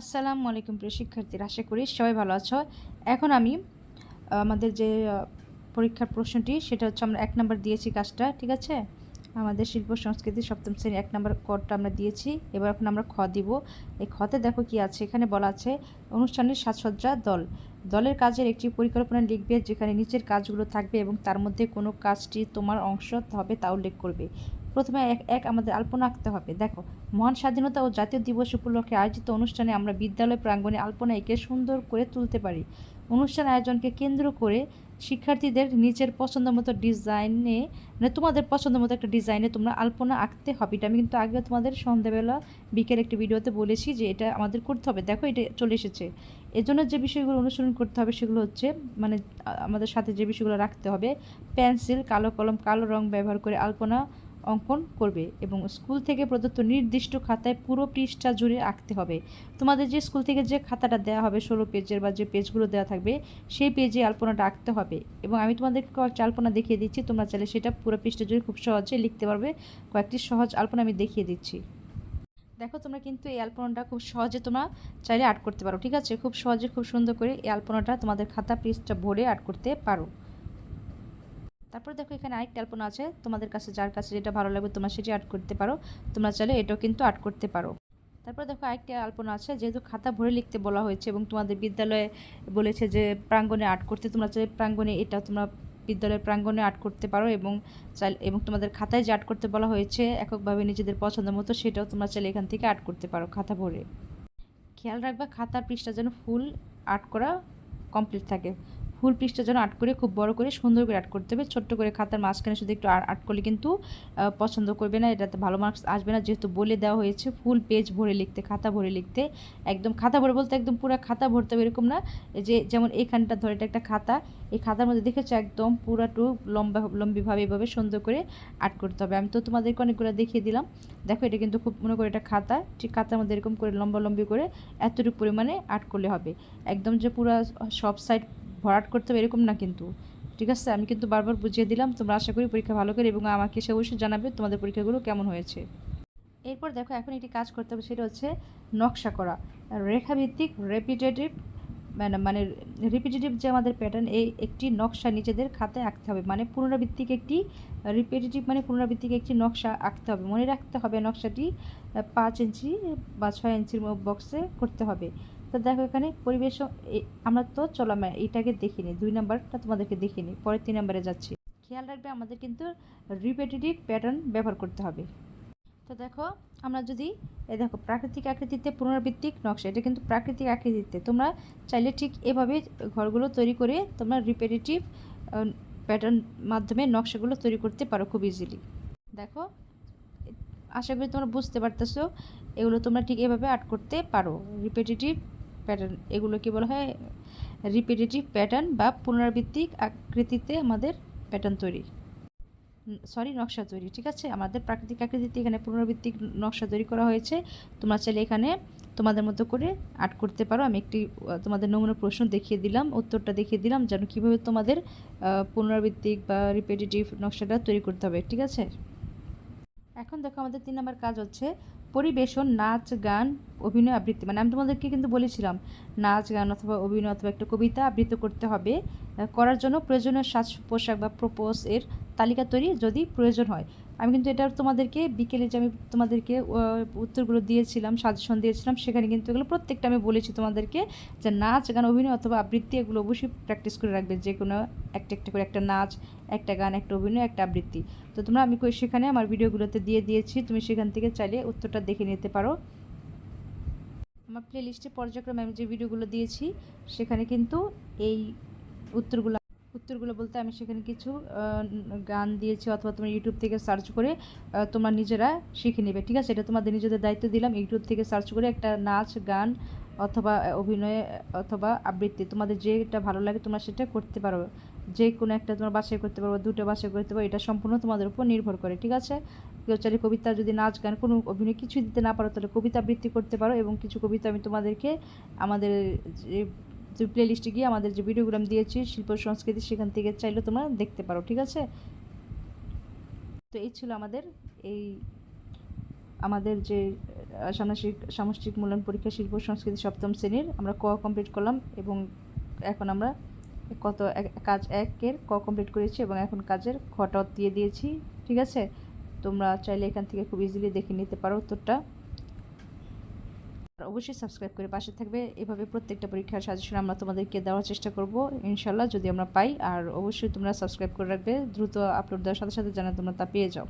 আসসালামু আলাইকুম প্রিয় শিক্ষার্থীরা, আশা করি সবাই ভালো আছো। এখন আমি আমাদের যে পরীক্ষার প্রশ্নটি, সেটা হচ্ছে আমরা এক নাম্বার দিয়েছি কাজটা, ঠিক আছে? আমাদের শিল্প সংস্কৃতি সপ্তম শ্রেণি এক নাম্বার কোডটা আমরা দিয়েছি, এবার এখন আমরা খ দিব। এই খতে দেখো কি আছে, এখানে বলা আছে, অনুষ্ঠানের সাজসজ্জা দল। দলের কাজের একটি পরিকল্পনা লিখবে, যেখানে নিচের কাজগুলো থাকবে এবং তার মধ্যে কোনো কাজটি তোমার অংশ হবে তা উল্লেখ করবে। প্রথমে এক এক আমাদের আলপনা আঁকতে হবে। দেখো, মহান স্বাধীনতা ও জাতীয় দিবস উপলক্ষে আয়োজিত অনুষ্ঠানে আমরা বিদ্যালয় প্রাঙ্গণে আলপনা এঁকে সুন্দর করে তুলতে পারি। অনুষ্ঠান আয়োজনকে কেন্দ্র করে শিক্ষার্থীদের নিজের পছন্দ মতো ডিজাইনে মানে তোমাদের পছন্দ মতো একটা ডিজাইনে তোমরা আলপনা আঁকতে হবে। এটা আমি কিন্তু আগেও তোমাদের সন্ধ্যাবেলা বিকেল একটি ভিডিওতে বলেছি যে এটা আমাদের করতে হবে। দেখো, এটা চলে এসেছে। এজন্য যে বিষয়গুলো অনুসরণ করতে হবে সেগুলো হচ্ছে মানে আমাদের সাথে যে বিষয়গুলো রাখতে হবে, পেন্সিল, কালো কলম, কালো রং ব্যবহার করে আলপনা অঙ্কন করবে এবং স্কুল থেকে প্রদত্ত নির্দিষ্ট খাতায় পুরো পৃষ্ঠা জুড়ে আঁকতে হবে। তোমাদের যে স্কুল থেকে যে খাতাটা দেওয়া হবে, ষোলো পেজের বা যে পেজগুলো দেওয়া থাকবে, সেই পেজে আলপনাটা আঁকতে হবে। এবং আমি তোমাদেরকে কয়েকটা আলপনা দেখিয়ে দিচ্ছি, তোমরা চাইলে সেটা পুরো পৃষ্ঠা জুড়ে খুব সহজে লিখতে পারবে। কয়েকটি সহজ আলপনা আমি দেখিয়ে দিচ্ছি। দেখো, তোমরা কিন্তু এই আলপনাটা খুব সহজে তোমরা চাইলে আর্ট করতে পারো, ঠিক আছে? খুব সহজে, খুব সুন্দর করে এই আলপনাটা তোমাদের খাতা পৃষ্ঠা ভরে আর্ট করতে পারো। তারপর দেখো এখানে আরেকটা আলপনা আছে, তোমাদের কাছে যার কাছে যেটা ভালো লাগবে তোমরা সেটি আর্ট করতে পারো। তোমরা চাইলে এটাও কিন্তু আর্ট করতে পারো। তারপর দেখো আরেকটা আলপনা আছে, যেহেতু খাতা ভরে লিখতে বলা হয়েছে এবং তোমাদের বিদ্যালয়ে বলেছে যে প্রাঙ্গণে আর্ট করতে, তোমরা চাইলে প্রাঙ্গণে এটা তোমরা বিদ্যালয়ের প্রাঙ্গণে আর্ট করতে পারো এবং চাই এবং তোমাদের খাতায় যে আর্ট করতে বলা হয়েছে এককভাবে নিজেদের পছন্দ মতো সেটাও তোমরা চাইলে এখান থেকে আর্ট করতে পারো খাতা ভরে। খেয়াল রাখবা, খাতার পৃষ্ঠা যেন ফুল আর্ট করা কমপ্লিট থাকে। ফুল পৃষ্ঠা যেন আর্ট করে খুব বড় করে সুন্দর করে আর্ট করতে হবে। ছোট্ট করে খাতার মাঝখানে শুধু একটু আর্ট করলে কিন্তু পছন্দ করবে না। এটাতে ভালো মার্কস আসবে না। যেহেতু বলে দেওয়া হয়েছে, ফুল পেজ ভরে লিখতে, খাতা ভরে লিখতে, একদম খাতা ভরে বলতে একদম পুরো খাতা ভরতে হবে এরকম না। যে যেমন এখানটা ধরে এটা একটা খাতা, এই খাতার মধ্যে দেখেছ একদম পুরাটু লম্বা, লম্বিভাবে এভাবে সুন্দর করে আর্ট করতে হবে। আমি তো তোমাদেরকে অনেকগুলো দেখিয়ে দিলাম। দেখো এটা কিন্তু খুব মনে করে এটা খাতা, ঠিক খাতার মধ্যে এরকম করে লম্বা, লম্বি করে এতটুকু পরিমাণে আর্ট করলে হবে। একদম যে পুরো সব সাইড ভরাট করতে হবে এরকম না কিন্তু। ঠিক আছে? আমি কিন্তু বারবার বুঝিয়ে দিলাম, তোমরা আশা করি পরীক্ষা ভালো করে এবং আমাকে সে অবশ্যই জানাবে তোমাদের পরীক্ষাগুলো কেমন হয়েছে। এরপর দেখো, এখন একটি কাজ করতে হবে, সেটা হচ্ছে নকশা করা। রেখাভিত্তিক রেপিটেটিভ মানে মানে রিপিটেটিভ যে আমাদের প্যাটার্ন এই একটি নকশা নিজেদের খাতায় আঁকতে হবে। মানে পুনরাবৃত্তিক একটি রিপিটেটিভ মানে পুনরাবৃত্তিক একটি নকশা আঁকতে হবে। মনে রাখতে হবে নকশাটি পাঁচ ইঞ্চি বা ছয় ইঞ্চির বক্সে করতে হবে। তো দেখো এখানে পরিবেশ এ- আমরা তো চলো, আমরা এটাকে দেখিনি, দুই নাম্বারটা তোমাদেরকে দেখিনি পরে তিন নাম্বারে যাচ্ছি। খেয়াল রাখবে, আমাদের কিন্তু রিপিটেটিভ প্যাটার্ন ব্যবহার করতে হবে। তো দেখো, আমরা যদি এই দেখো, প্রাকৃতিক আকৃতিতে পুনরাবৃত্তিক নকশা, এটা কিন্তু প্রাকৃতিক আকৃতিতে। তোমরা চাইলে ঠিক এভাবে ঘরগুলো তৈরি করে তোমরা রিপিটেটিভ প্যাটার্ন মাধ্যমে নকশাগুলো তৈরি করতে পারো খুব ইজিলি দেখো, আশা করি তোমরা বুঝতে পারতেছো, এগুলো তোমরা ঠিক এভাবে আর্ট করতে পারো রিপিটেটিভ প্যাটার্ন এগুলো কি বলা হয়? রিপিটেটিভ প্যাটার্ন বা পুনরাবৃত্তিক আকৃতিতে আমাদের প্যাটার্ন তৈরি। সরি নকশা তৈরি, ঠিক আছে? আমাদের প্রাকৃতিক আকৃতিতে এখানে পুনরাবৃত্তিক নকশা তৈরি করা হয়েছে। তোমরা চাইলে এখানে তোমাদের মতো করে আর্ট করতে পারো। আমি একটি তোমাদের নমুনা প্রশ্ন দেখিয়ে দিলাম, উত্তরটা দেখিয়ে দিলাম, যেন কীভাবে তোমাদের পুনরাবৃত্তিক বা রিপিটেটিভ নকশাটা তৈরি করতে হবে, ঠিক আছে? এখন দেখো, আমাদের তিন নম্বর কাজ হচ্ছে পরিবেশন, নাচ, গান, অভিনয় আবৃত্তি মানে আমি তোমাদেরকে কিন্তু বলেছিলাম, নাচ, গান অথবা অভিনয় অথবা একটা কবিতা আবৃত্ত করতে হবে করার জন্য প্রয়োজনীয় সাজ পোশাক বা প্রপোজ এর তালিকা তৈরি যদি প্রয়োজন হয়। আমি কিন্তু এটা তোমাদেরকে বিকেলে যে আমি তোমাদেরকে উত্তরগুলো দিয়েছিলাম সাজেশন দিয়েছিলাম, সেখানে কিন্তু এগুলো প্রত্যেকটা আমি বলেছি তোমাদেরকে যে নাচ, গান, অভিনয় অথবা আবৃত্তি এগুলো অবশ্যই প্র্যাকটিস করে রাখবে, যে কোনো একটা একটা করে একটা নাচ, একটা গান, একটা অভিনয়, একটা আবৃত্তি। তো তোমরা আমি সেখানে আমার ভিডিওগুলোতে দিয়ে দিয়েছি, তুমি সেখান থেকে চাইলে উত্তরটা দেখে নিতে পারো। আমার প্লে লিস্টে পর্যায়ক্রমে আমি যে ভিডিওগুলো দিয়েছি, সেখানে কিন্তু এই উত্তরগুলো উত্তরগুলো বলতে আমি সেখানে কিছু গান দিয়েছি অথবা তোমরা ইউটিউব থেকে সার্চ করে তোমরা নিজেরা শিখে নেবে। ঠিক আছে? এটা তোমাদের নিজেদের দায়িত্ব দিলাম। ইউটিউব থেকে সার্চ করে একটা নাচ, গান অথবা অভিনয় অথবা আবৃত্তি, তোমাদের যেটা ভালো লাগে তোমরা সেটা করতে পারো। যে কোনো একটা তোমার বাসায় করতে পারো, দুটো বাসায় করতে পারো, এটা সম্পূর্ণ তোমাদের উপর নির্ভর করে। ঠিক আছে? কেউ চাইলে কবিতা যদি নাচ, গান কোনো অভিনয় কিছু দিতে না পারো, তাহলে কবিতা আবৃত্তি করতে পারো এবং কিছু কবিতা আমি তোমাদেরকে আমাদের যে যে প্লে লিস্টে গিয়ে আমাদের যে ভিডিওগুলো আমি দিয়েছি শিল্প সংস্কৃতি সেখান থেকে চাইলে তোমরা দেখতে পারো ঠিক আছে? তো এই ছিল আমাদের এই আমাদের যে আহ, সামাজিক সামষ্টিক মূল্যায়ন পরীক্ষা শিল্প সংস্কৃতি সপ্তম শ্রেণির। আমরা ক কমপ্লিট করলাম এবং এখন আমরা কত কাজ একের ক কমপ্লিট করেছি এবং এখন কাজের খটাও দিয়ে দিয়েছি ঠিক আছে? তোমরা চাইলে এখান থেকে খুব ইজিলি দেখে নিতে পারো উত্তরটা। অবশ্যই সাবস্ক্রাইব করে পাশে থাকবে। এভাবে প্রত্যেকটা পরীক্ষার সাজেশন আমরা তোমাদেরকে দেওয়ার চেষ্টা করব ইনশাল্লাহ যদি আমরা পাই। আর অবশ্যই তোমরা সাবস্ক্রাইব করে রাখবে, দ্রুত আপলোড দেওয়ার সাথে সাথে যেন তোমরা তা পেয়ে যাও।